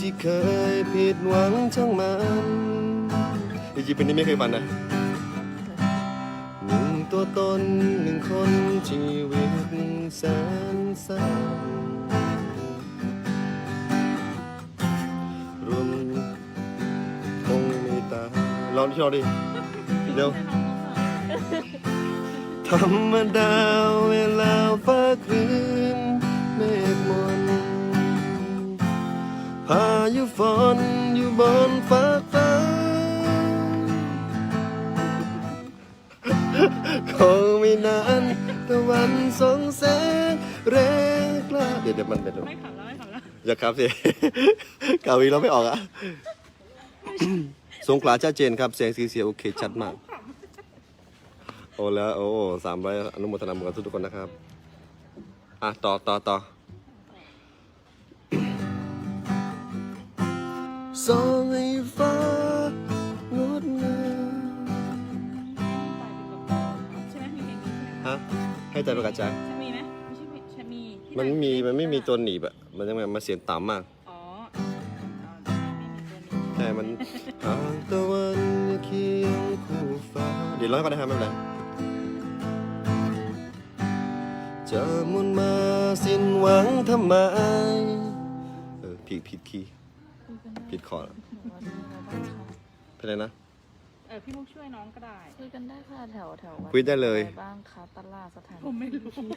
ที่เคยผิดหวังช่างมันจริงๆเป็นนี้ไม่เคยฟันนะหนึ่งตัวตนหนึ่งคนชีวิตแสนเศร้ารวมคงไม่ตาลองที่เราดิเดี๋ยวธรรมดาเวลาฟ้าครึ้ม พายุฝนอยู่บนฟ้าฟ้าคงไม่นานตะวันส่องแสงแรงกล้าเดี๋ยวเดี๋ยวมันเป็นไม่ขำแล้วไม่ขำแล้วอย่าครับสิ กาวีเราไม่ออกอะสงขลาชัดเจนครับเสียงสีเสียงโอเคชัดมาก โอ้แล้วโอ้สามร้อยอนุโมทนาบุญกับทุกๆคนนะครับ อะ ต่อต่อต่อ สองไอ้ฟ้างดงามใช่ไหมมีเพลงนี้ใช่ไหมฮะให้ใจประกาศใจ ใช่มีไหมไม่ใช่ใช่มีที่มันไม่มีมันไม่มีตัวหนีบอะมันยังไงมันเสียงต่ำมาก อ๋อไม่มีตัวนี้แต่มันหากตะวันเคียงคู่ฟ้า เดี๋ยวร้องให้ก่อนนะครับไม่เป็นไรจะมุนมาสิ้นหวังทำไม เออผิดผิดคีย์ ผิดคอร์ดเป็นไรนะ เออพี่มุกช่วยน้องก็ได้ คุยกันได้ค่ะแถวแถววัคุยได้เลย อะรบ้างคะตลาดสถานผมไม่รู้ผมก็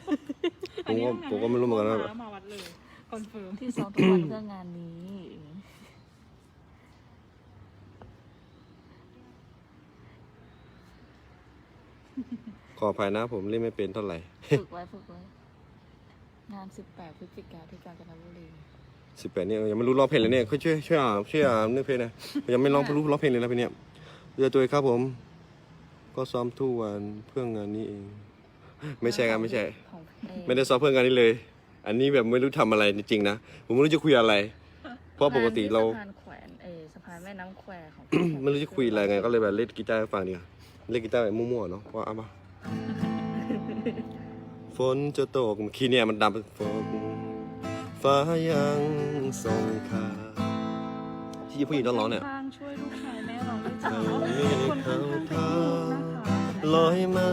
ผมก็ไม่รู้เหมือนกันว่าว่า มาวัดเลยคอนเฟิร์มที่ซ้อมทุกวันเพื่องานนี้ขออภัยนะผมเล่นไม่เป็นเท่าไหร่ ฝึกไว้ฝึกไว้ งาน 18 พฤศจิกาที่กาญจนบุรี สิบแปดเนี่ยยังไม่รู้ร้องเพลงเลยเนี่ยช่วยช่วยช่วยอ่านช่วยอ่านเนื้อเพลงหนะยังไม่ร้องรู้ร้องเพลงเลยนะพี่เนี่ยเรือตัวเองครับผม ก็ซ้อมทุกวันเพื่องานนี้เอง ไม่ใช่ครับไม่ใช่ ของเอไม่ได้ซ้อมเพื่องานนี้เลย อันนี้แบบไม่รู้ทำอะไรจริงๆนะผมไม่รู้จะคุยอะไร เพราะปกติเรา สะพานแขวนเออสะพานแม่น้ำแควของไม่รู้จะคุยอะไรไงก็เลยแบบเล่นกีตาร์ให้ฟังดีกว่าเล่นกีตาร์แบบมั่วๆเนาะว่าเอามา ฝนจะตกคีย์เนี่ยมันดำเป็นฝน ฟ้ายังส่งข่าวที่ผู้หญิงต้องร้องเนี่ยข้างช่วยลูกชายแม่ร้องด้วยจ้าไม่คนข้างๆเป็นลูกนะคะลอยมา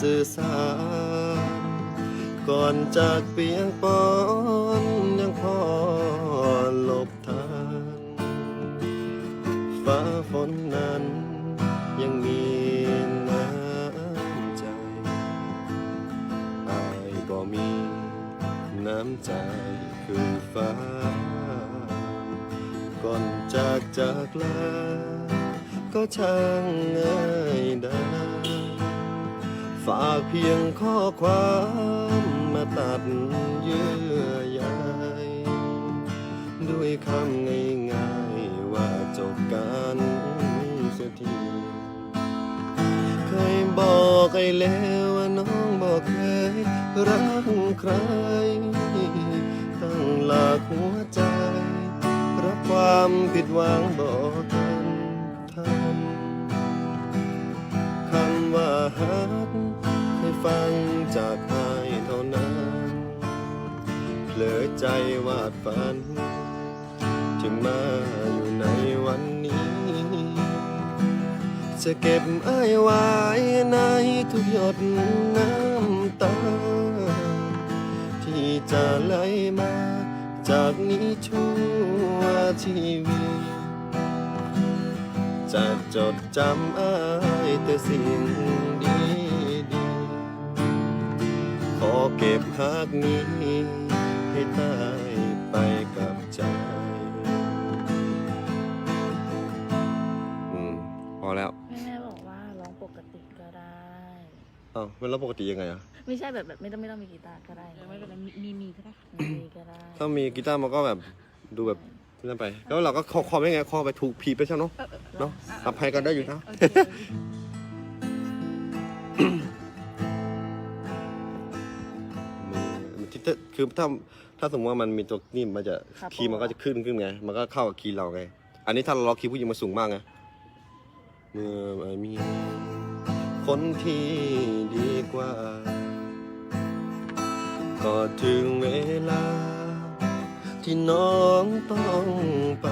สื่อสารก่อนจากเปียงปอนยังพอ ช่างง่ายได้ฝากเพียงข้อความมาตัดเยื่อใยด้วยคำง่ายๆว่าจบกันเสียทีเคยบอกไอ้แล้วว่าน้องบอกเคยรักใคร ตั้งหลักหัวใจ รับความผิดหวังบอกกัน คำว่าฮักให้ฟังจากอายเท่านั้นเผลอใจวาดฝัน จึงมาอยู่ในวันนี้ จะเก็บอ้ายไว้ในทุกหยดน้ำตา ที่จะไหลมาจากนี้ชั่วชีวิต จะจดจำอ้ายแต่สิ่งดีดีๆขอเก็บหักนี้ให้ตายไปกับใจอืมพอแล้วแม่แม่บอกว่าร้องปกติก็ได้ อ้าวมันแล้วปกติยังไงอะไม่ใช่แบบแบบไม่ต้องไม่ต้องมีกีตาร์ก็ได้เดี๋ยวไม่เป็นไรมีมีมีก็ได้ค่ะมีก็ได้ ถ้ามีกีตาร์มันก็แบบดูแบบ นั่นไป แล้วเราก็คอคอไม่ไงคอไปถูกผีไปใช่เนาะเนาะอภัยกันได้อยู่นะโอเคมือที่ถ้าคือถ้าถ้าสมมติว่ามันมีตัวนี่มันจะครับ คีย์มันก็จะขึ้นขึ้นไง มันก็เข้ากับคีย์เราไง อันนี้ถ้าเราล็อกคีย์ผู้หญิงมันสูงมากไงเมื่อมี คนที่ดีกว่า ก็ถึงเวลา ที่น้องต้องไป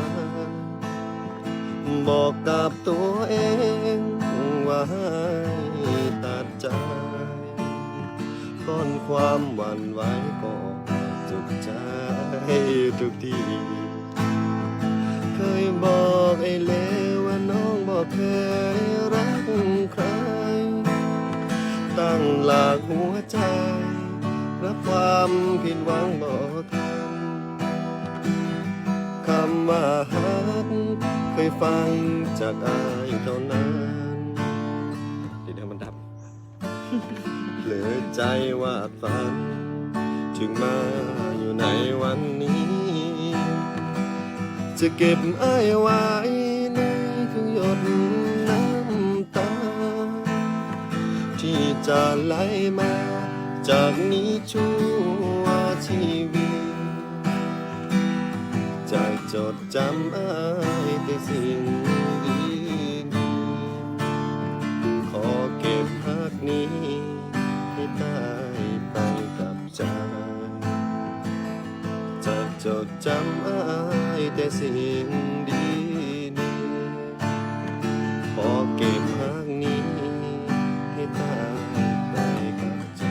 บอกกับตัวเองว่าให้ตัดใจก้อนความหวั่นไหวก็จุกใจทุกทีเคยบอกไอ้เลวว่าน้องบอกเคยรักใคร ตั้งหลักหัวใจรับความผิดหวังบอก ว่าฮักเคยฟังจากอายเท่านั้นเดี๋ยวมันดับเหลือใจว่าฝัน ถึงมาอยู่ในวันนี้ จะเก็บไอ้ายไว้ในทุกหยดน้ำตา ที่จะไหลมาจากนี้ชั่ว จดจำอ้ายแต่สิ่งดีๆขอเก็บพักนี้ ให้ตายไปกับใจจะจดจำอ้ายแต่สิ่งดีๆขอเก็บพักนี้ ให้ตายไปกับใจ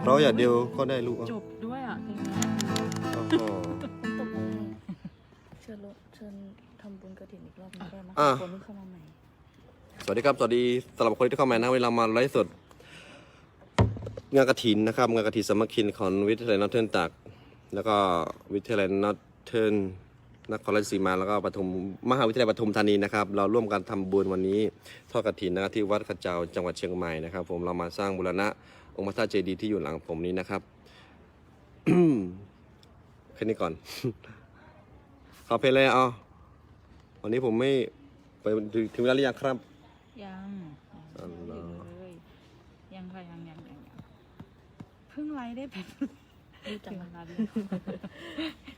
เพราะอย่างเดียวก็ได้ลูกจบ ถิ่นอีกรอบหนึงได้ไหมอะ คนที่เข้ามาใหม่สวัสดีครับ สวัสดีสำหรับคนที่เข้ามานะเวลามาไลฟ์สด งานกระถินนะครับ งานกระถินสามัคคีของวิทยาลัยนอตเทิร์นตากแล้วก็วิทยาลัยนอตเทิร์นนครราชสีมาแล้วก็ปทุมมหาวิทยาลัยปทุมธานีนะครับ เราร่วมกันทำบุญวันนี้ทอดกระถินนะครับที่วัดขเจ้าจังหวัดเชียงใหม่นะครับ ผมเรามาสร้างบูรณะองค์พระธาตุเจดีย์ที่อยู่หลังผมนี้นะครับ แค่นี้ก่อน ขอเพลงเลยเอา วันนี้ผมไม่ไปถึงถึงเวลาหรือยังครับ ยังอ๋อเหรอเลยยังค่ะยังยังยังยังเพิ่งไลฟ์ได้เป็นรีบจัถึงงนะนาที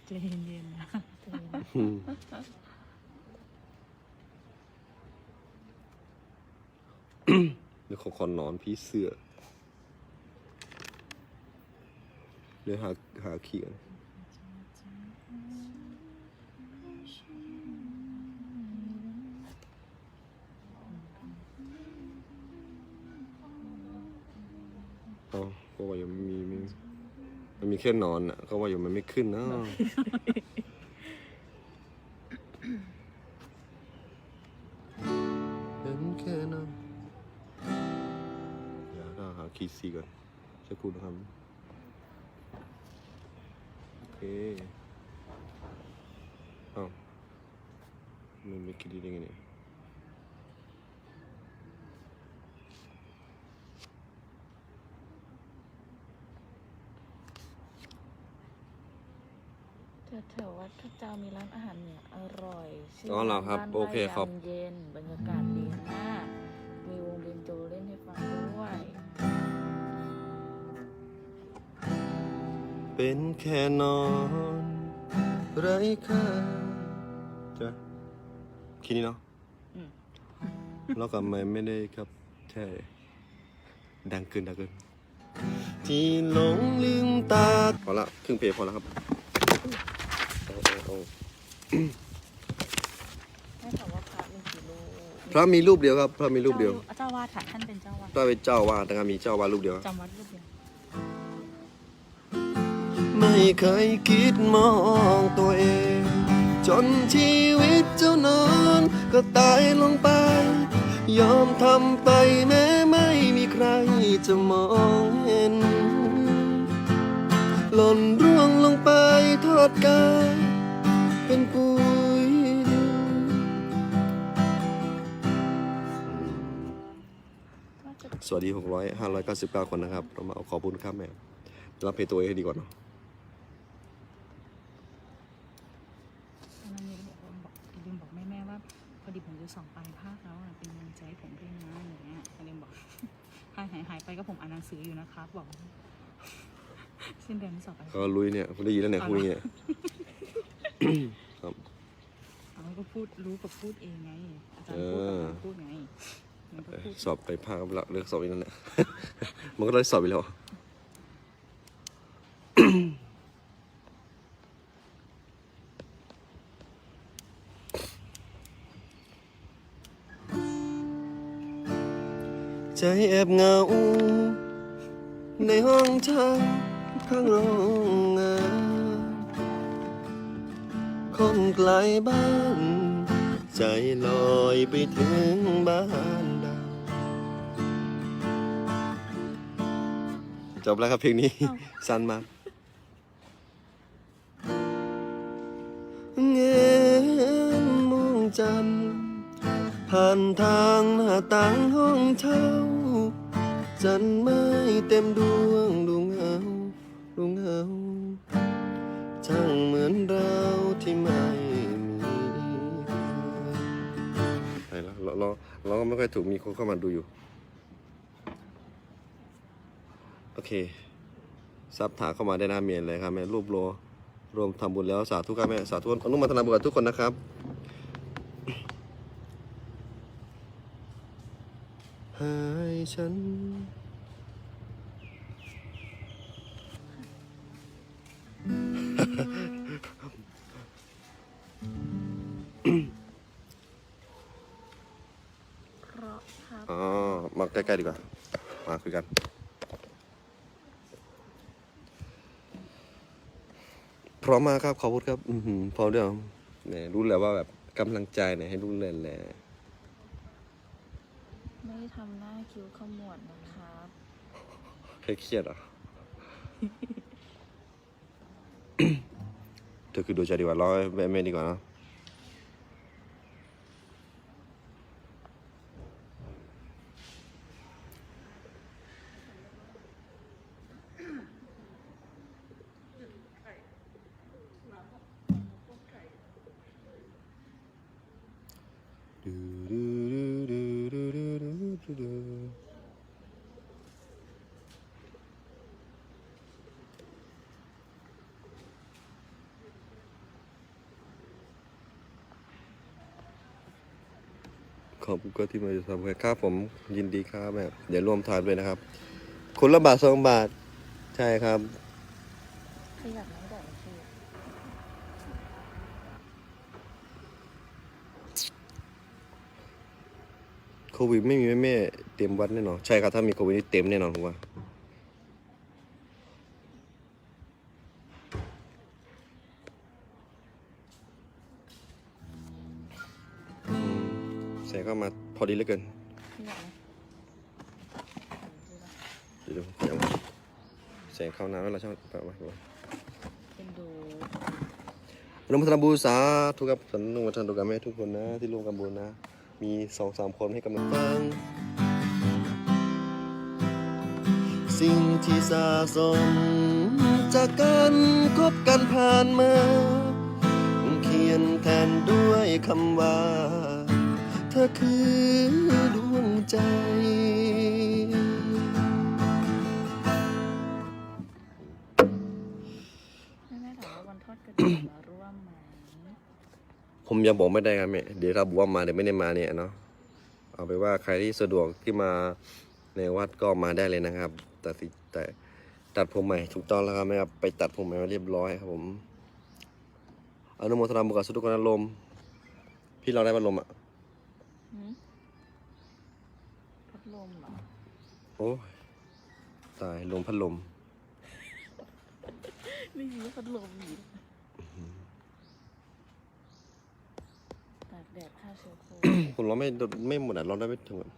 ใจเย็นๆนะใจเย็นนะอืมเดี๋ยวขอขอนอนพี่เสื้อเดี๋ยวหาหาขี้กัน อ๋อก็ว่ายังมีมีมันมีแค่นอนอะก็ว่าอยู่มันไม่ขึ้นนะเห็นแค่นั้นเดี๋ยวก็หาคีย์ซีก่อนสักครู่นะครับโอเคอ้าวมันไม่คิดดีได้ไงเนี่ย แถวๆวัดพระเจ้ามีร้านอาหารเหนืออร่อยชื่อ๋อเหรอครับานโอเคครับไร่ยามเย็นบรรยากาศดีมากมีวงเบนโจเล่นให้ฟังด้วยเป็นแค่นอนไร้ค่าจ้ะคิดนี้เนาะอืมแล้วก็ไม่ไม่ได้ครับ ใช่ ดังเกินดังเกินที่หลงลืมตาพอละครึ่งเพลงพอแล้วครับ เอาเอาเอาให้ถามว่าพระมีกี่รูปพระมีรูปเดียวครับ พระมีรูปเดียวเจ้าวาดค่ะท่านเป็นเจ้าวาดพระเป็นเจ้าวาดนะครับมีเจ้าวาดรูปเดียวจำวัดรูปเดียว ไม่เคยคิดมองตัวเอง จนชีวิตเจ้านอนก็ตายลงไป ยอมทำไปแม้ไม่มีใครจะมองเห็น หล่นร่วงลงไปทอดกาย เป็นปุ๋ยดินว่าจะสวัสดี600 599คนนะครับ เรามาเอาขอบคุณครับแม่รับเพลงตัวเองให้ดีก่อนเนาะตอนนั้นมีบอกว่าบอกลืมบอกแม่แม่ๆว่า พอดีผมจะสอบปลายภาคแล้วอะเป็นกำลังใจให้ผมด้วยนะอย่างเงี้ยลืมบอกหายหายหายไปก็ผมอ่านหนังสืออยู่นะครับบอกสิ้นเดือนที่สอบไปก็ลุยเนี่ยคุณได้ยินแล้วเนี่ยคุยเนี่ย ครับ มันก็พูดรู้กับพูดเองไง อาจารย์พูดกับมัพูดไงสอบไปภาคหลักเลือกสอบอีกนั่นแหละ มันก็ได้สอบไปแล้ว ใจแอบเหงา ในห้องเธอข้างโรงงา คนไกลบ้าน ใจลอยไปถึงบ้านดาวจบแล้วครับเพลงนี้ สั้นมากเงนมองจันทร์ผ่านทางหน้าต่างห้องเช่า จันทร์ไม่เต็มดวงดวงเงาดวงเงา ช่งเหมือนเราที่ไม่มีใครละเราเราเราก็ไม่ค่อยถูกมีคนเข้ามาดูอยู่ โอเคซับถาเข้ามาได้หน้าเมียนเลยครับแม่รูปโลรวมทำบุญแล้วสาธุครับแม่สาธุอนุโมทนาบุญกับทุกคนนะครับหายฉัน ล้ๆดีกว่า มาคุยกัน พร้อมมากครับขอบคุณครับ อือหือพร้อมเดียวเนี่ยรู้แล้วว่าแบบกำลังใจเนี่ยให้รู้เลยแหละไม่ได้ทำหน้าคิ้วขมวดนะครับเครียดเหรอเธอคือดูใจดีกว่าร้อยแม่ดีกว่าเนอะ ขอบก็ที่มาทำครับผมยินดีครับแบบเดี๋ยวร่วมทานด้วยนะครับ คนละบาทสองบาท ใช่ครับขยับไม่ได้คือโควิดไม่มีแม่แม่เต็มวัดแน่นอนใช่ครับถ้ามีโควิดนี่เต็มแน่นอนผมว่า พอดีเหลือเกินเดี๋ยวเดี๋ยวแสงเข้าน้ำแล้วเราช่างแบบว่าเป็นดูอนุโมทนบูสาทุกครับอนุโมทนากับแม่ทุกคนนะ ที่ร่วมกันบุญนะ มีสองสามคนให้กำลังฟัง สิ่งที่สะสม จากการคบกันผ่านมา เขียนแทนด้วยคำว่า เธอคือดวงใจ แม่แม่ถามว่าวันทอดกระถิ่นมาร่วมไหมผมยังบอกไม่ได้ครับแม่เดี๋ยวถ้าบอกว่ามาเดี๋ยวไม่ได้มาเนี่ยเนาะเอาไปนว่าใครที่สะดวกที่มาในวัดก็มาได้เลยนะครับแต่สิแต่ตัดผมใหม่ถูกต้องแล้วครับแม่ครับไปตัดผมใหม่มาเรียบร้อยครับผมอนุโมทนาบุญกับสุทุกคนลมณ์พี่เราได้พัดลมอะ ลมเหรอ โอ้ยตายลมพัดลม ไม่มีพัดลมอีกตากแดดฆ่าเชื้อโควิดคุณร้อนไม่ไม่หมดอะร้อนได้ไม่ถึงอะ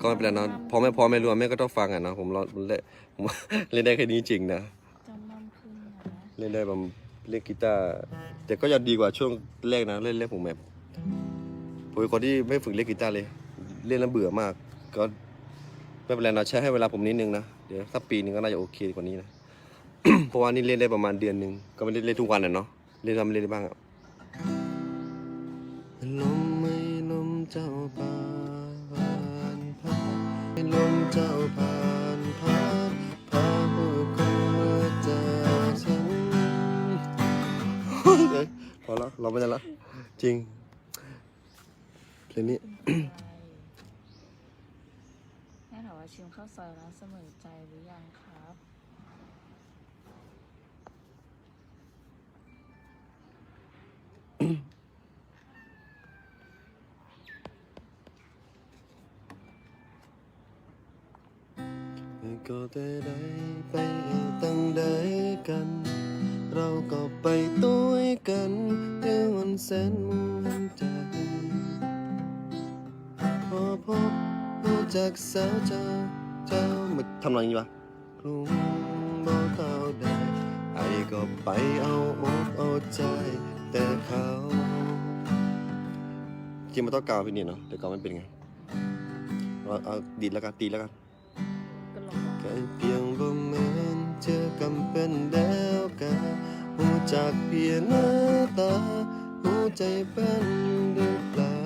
ก็ไม่เป็นไรเนอะพอไม่พอไม่รวมแม่ก็ต้องฟังอะเนอะผมร้อนผมเล่นผมเล่นได้แค่นี้จริงนะจำมั่มขึ้นนะเล่นได้แบบเล่นกีตาร์แต่ก็ยังดีกว่าช่วงแรกนะเล่นเล่นผมแบบ ผมเป็นคนที่ไม่ฝึกเล่นกีตาร์เลย เล่นแล้วเบื่อมาก ก็ไม่เป็นไรนะใช้ให้เวลาผมนิดนึงนะ เดี๋ยวสักปีหนึงก็น่าจะโอเคกว่านี้นะ เพราะว่านี่เล่นได้ประมาณเดือนหนึ่งก็ไม่ได้เล่นทุกวันอะเนาะ เล่นทำเล่นได้บ้างอะลมไม่ลมเจ้าผ่านผ่านลมเจ้าผ่านผ่านพาผู้คนมาจากฉันเอ้ยพอแล้วเราไม่ได้ละจริงีนี้ แม่ถามว่าชิมข้าวซอยร้านเสมอใจหรือยังครับ ก็ได้ได้ไปตั้งได้กัน เราก็ไปตัวกันถึวันเส้น จักสาจาเจ้ามาทำอะไรอย่างนี้วะกรุงบ่เข้าได้ไอ้ก็ไปเอาอกเอาใจแต่เขาจริงมันต้องกาวพี่นี่เนาะแต่กาวไม่เป็นไงเอาเอาดีดแล้วกันตีแล้วกันก็ลองบอกแค่เพียงบ่แม่นเจอกำเป็นแล้วกันหูจากเพียงหน้าตาหูใจเป็นหรือเปล่า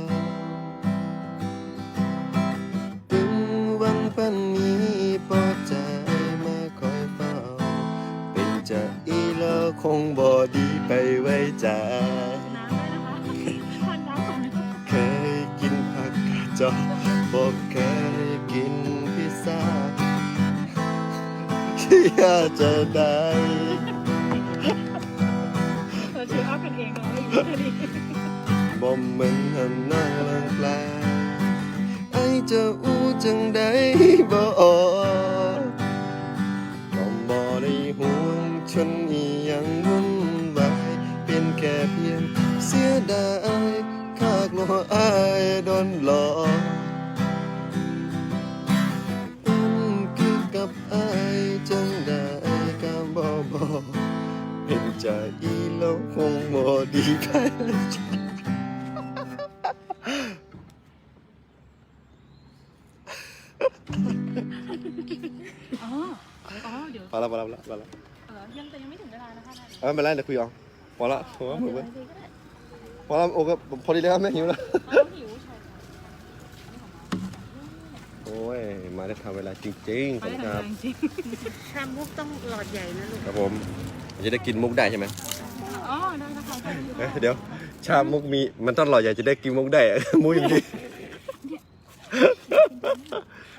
อย ดีไปเลยอ๋อ อ๋อ เดี๋ยวพอแล้วพอแล้วพอแล้วพอแล้วเออยังแต่ยังไม่ถึงเวลานะคะนั่นเอาไม่เป็นไรเดี๋ยวคุยเอาพอละพอแล้วเดี๋ยวอะไรก็ได้พอแล้วโอ้ก็พอดีแล้วแม่หิวแล้วเขาหิวใช่ค่ะโอ้ย มาได้ทำเวลาจริงๆขอบไม่คุณได้ครับทำจริง ชามมุกต้องหลอดใหญ่นะลูกครับผม จะได้กินมุกได้ใช่ไหมๆอ๋อได้นะคะเอ้ยเดี๋ยว ชามมุกมีมันต้องหล่อใหญ่จะได้กินมุกได้ มุกอย่างนี้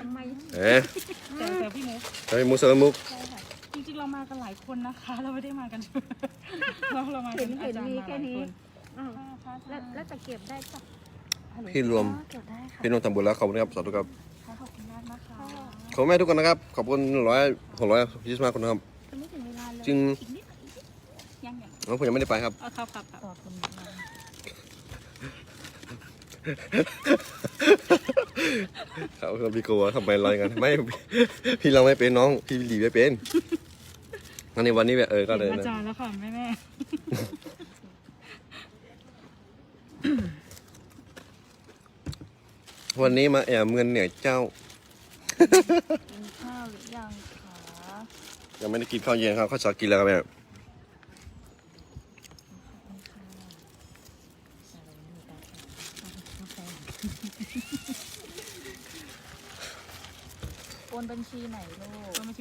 ทำไมเอ๊ะแต่แต่พี่มุกทำไมมุกสารมุกใช่ค่ะจริงๆเรามากันหลายคนนะคะ เราไม่ได้มากัน เราเรามาเห็กันนเห็อานจารย์มีมาหแค่ลายนี้คนอ้าวค่ะแล้วแล้วจะเก็บได้ปะพี่รวม อ๋อเก็บได้ค่ะพี่น้องทำบุญแล้วขอบคุณครับสาธุครับขอบคุณมากนะคะขอบคุณแม่ทุกคนนะครับ ขอบคุณร้อยหกร้อยยี่สิบห้าคนนะครับจะไม่ถึงเวลาเลยจริง น้องผมยังไม่ได้ไปครับ เอาครับครับครับขอบคุณมากครับครับพี่โกะทำไมลอยกันไม่พี่เราไม่เป็นน้องพี่หลีไม่เป็นงั้นในวันนี้แบบเออก็เลยเห็นนะอาจารย์แล้วค่ะแม่แม่วันนี้มาแอบเงินเหนี่อยเจ้ากินข้าวหรือยังคะยังไม่ได้กินข้าวเย็นครับข้าวเช้ากินแล้วครับแม่ โอ นบัญชีไหนลู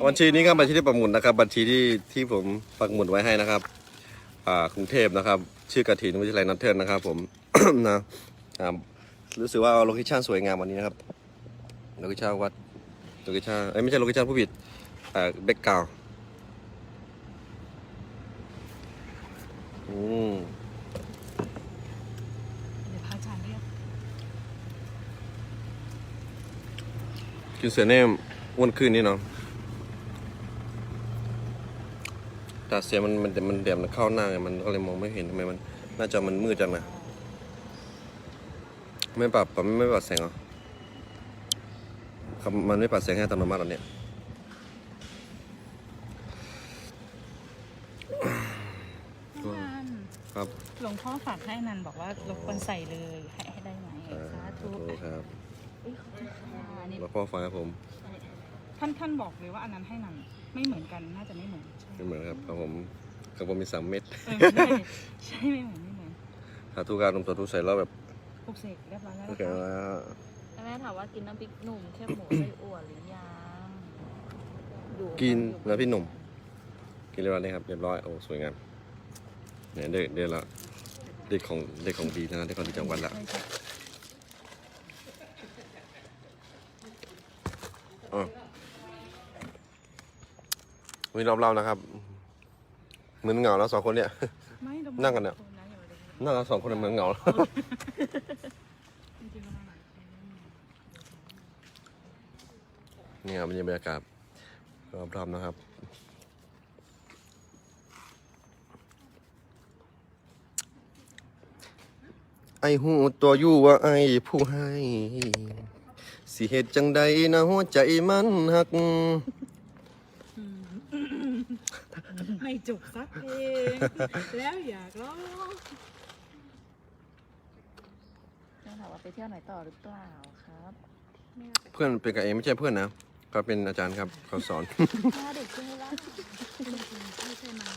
กบัญชีนี้ก็บัญชีที่ปักหมุดนะครับ บัญชีที่ที่ผมปักหมุดไว้ให้นะครับ อ่ากรุงเทพนะครับ ชื่อกระถินวิทยาลัยนันเทิร์นนะครับ ผม นะอ่ารู้สึกว่าโลเคชั่นสวยงามวันนี้นะครับโลเคชั่นวัดโลเคชั่นเอ้ยไม่ใช่โลเคชั่นผู้ผิดอ่าเบกกาวอืมเดี๋ยวพระอาจารย์เรียก กินเสือเน่มอ้ วนขึ้นนี่เนาะแต่เสียงมันมันมันเดี๋ยวมันเข้าหน้าไงมันก็เลยมองไม่เห็นทำไมมันหน้าจอมันมืดจังนะไม่ปรับปรับไม่ปรับแสงเหรอครับมันไม่ปรับแสงให้อัตโนมัติหรอเนี่ยพระอาจารย์ครับหลวงพ่อฝากให้นันบอกว่ารบกวนใส่เลยให้ให้ได้ไหมอ่าสาขอธุโทษครับอุ้ยขอบคุณค่ะอันนี้แล้วพ่อฟังครับผม ท่านท่านบอกเลยว่าอันนั้นให้นันไม่เหมือนกันน่าจะไม่เหมือนใช่ไม่เหมือนครับครับผมครับผมมีสามเม็ดเออไม่ใช่ไม่เหมือนไม่เหมือนสาธุการนมสาธุใส่แล้วแบบปลุกเสกเรียบร้อยแล้วโอนะเคคะแล้วแล้วแม่ถามว่ากินน้ำพริกหนุ่มแค่หมูไส้อั่วหรือยังอยู่กินแล้วพี่หนุ่ม กินเรียบร้อยเลยครับเรียบร้อยโอ้สวยงามเนี่ยเด็กเด็กละเด็กของเด็กของดีนะเด็กของดีจังหวัดละใช่ใช่ อ๋อ วันนี้รอบเรานะครับเหมือนเหงาแล้วสองคนเนี่ย ไม่เรานั่งกันเนี่ยคอย่าไปเลยนั่งกันสองคนเหมือนเหงาจริงๆเรามาหลายคนนี่ครับบรรยากาศรอบรอบนะครับ ไอหูตัวอยู่ว่าไอผู้ให้ สิเหตุจังใดนะหัวใจมันหัก ไม่ จบสักเพลงแล้วอยากร้องแม่ถามว่าไปเที่ยวไหนต่อหรือเปล่าครับเพื่อนเป็นกับเองไม่ใช่เพื่อนนะเขาเป็นอาจารย์ครับเขาสอน หน้าเด็กใช่ไหมล่ะไม่ใช่มา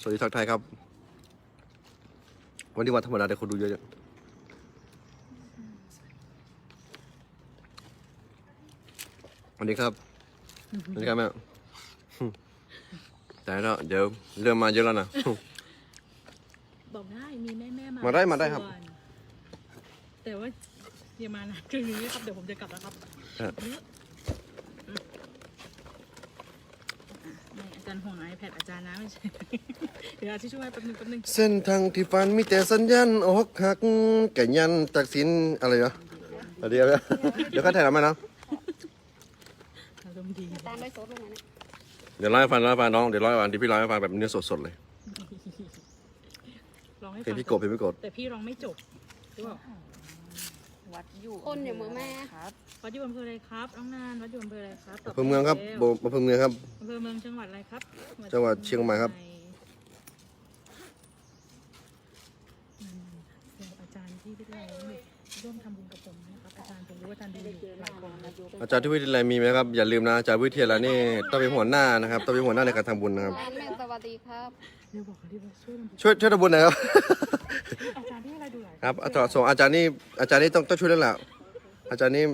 สวัสดีทักทายครับ วันนี้วันธรรมดาแต่คนดูเยอะๆสวัสดีครับ สวัสดีครับแม่แต่แล้วเดี๋ยวเริ่มมาเยอะแล้วนะบอกได้มีแม่แม่มามาได้มาได้ครับ แต่ว่าอย่ามานานคืนนี้ครับเดี๋ยวผมจะกลับแล้วครับเยอาจารย์ห่วง iPad อาจารย์นะไม่ใช่ เดี๋ยวที่ช่วยแป๊บนึงแป๊บนึงเส้นทางที่ฝันมีแต่สัญญาณอกหักแก่ยันตักสินอะไรนะเดี๋ยวเดี๋ยวเขาถ่ายทำไมเนาะารมณ์ดีตามไปโซดลงมาเนี่ยเดี๋ยวเล่าให้ฟังเล่าให้ฟังน้อง เดี๋ยวเล่าให้ฟังเดี๋ยวพี่เล่าให้ฟังแบบเนื้อสดๆเลยร้องให้เพลฟังงพี่กบเพลงพี่กบแต่พี่ร้องไม่จบหรือเปล่าวัดอยู่คนอย่างมือแม่ ครับวัดอยู่อำเภออะไรครับน้องนานวัดอยู่อำเภออะไรครับตบอำเภอเมืองครับร็วโบอำเภอเมืองครับ อำเภอเมืองจังหวัดอะไรครับจังหวัดเชียงใหม่ครับ อืมเดี๋ยวอาจารย์ที่วิทยาลัยร่วมทำบุญกับผมนะค รับอาจารย์ผมรู้ว่าอาจารย์ดูอยู่หลายคนนะอาจารย์ที่วิทยาลัยมีไหมครับอย่าลืมนะอาจารย์วิทยาลัยนี่ต้องเป็นหัวหน้านะครับต้องเป็นหัวหน้าในการทำบุญนะครับ แอนแม่สวัสดีครับ เดี๋ยวบอกเขาที่ว่าช่วยทำบุญช่วยช่วยทำบุญหนะครับ อาจารย์ที่อะไรดูหลายครับอาจารย์ส่งอาจารย์นี่อาจารย์นี่ต้องต้องช่วยแล้วล่ะอาจารย์นี่